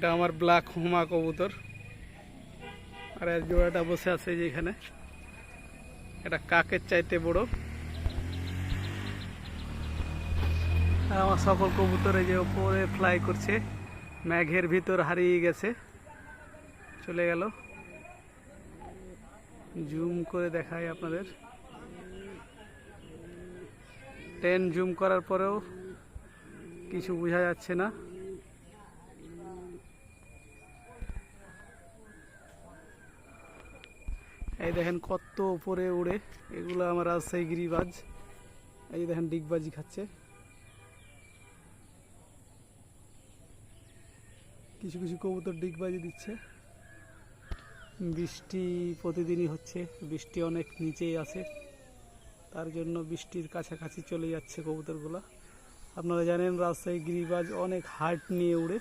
এটা আমার ব্ল্যাক হোমা কবুতর। আর এক জোড়াটা বসে আছে যে এখানে এটা কাকের চাইতে বড়। আর আমার সকল কবুতরে যে ওপরে ফ্লাই করছে ম্যাঘের ভিতর হারিয়ে গেছে। চলে গেল। জুম করে দেখাই আপনাদের। টেন জুম করার পরেও কিছু বোঝা যাচ্ছে না। এই দেখেন কত উপরে উড়ে। এগুলো আমার রাজশাহী গিরিবাজ। এই দেখেন ডিগবাজি খাচ্ছে। কিছু কিছু কবুতর ডিগবাজি দিচ্ছে। বৃষ্টি প্রতিদিনই হচ্ছে। বৃষ্টি অনেক নিচেই আছে। তার জন্য বৃষ্টির কাছাকাছি চলে যাচ্ছে কবুতরগুলো। আপনারা জানেন রাজশাহী গিরিবাজ অনেক হাইট নিয়ে উড়ে।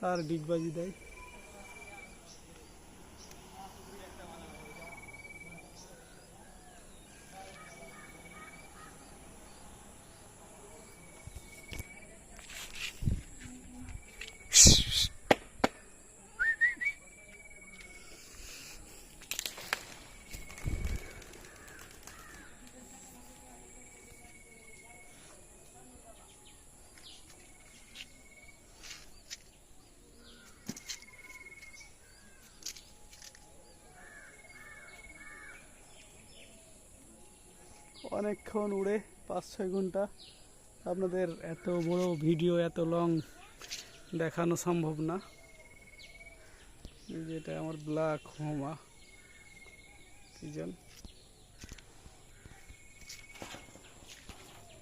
তার ডিগবাজি দেয়। অনেকক্ষণ উড়ে পাঁচ ছয় ঘণ্টা আপনাদের এত বড় ভিডিও, এত লং দেখানো সম্ভব না। এই যে এটা আমার ব্ল্যাক হোমা। সিজন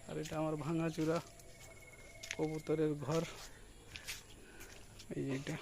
আর এটা আমার ভাঙাচুরা কবুতরের ঘর। এই যে এটা।